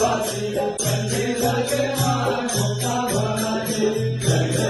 Jai Jai Jai Jai Jai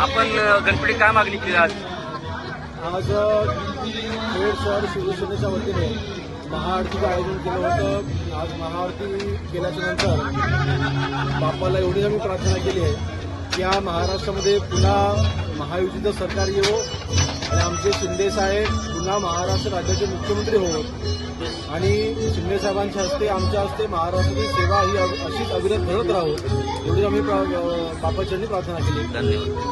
आपण गणपती काय मागणी केली आज? आज खेड शहर शिवसेनेच्या वतीने महाआरतीचं आयोजन केलं होतं आज महाआरती केल्याच्यानंतर बाप्पाला एवढी आम्ही प्रार्थना केली आहे की या महाराष्ट्रामध्ये पुन्हा महायुतीचं सरकार येवो आणि आमचे शिंदे साहेब पुन्हा महाराष्ट्र राज्याचे मुख्यमंत्री होवोत आणि शिंदे साहेबांच्या हस्ते आमच्या हस्ते महाराष्ट्राची सेवा ही अशीच अविरत घडत राहो एवढी आम्ही प्रा- प्रार्थना केली. धन्यवाद.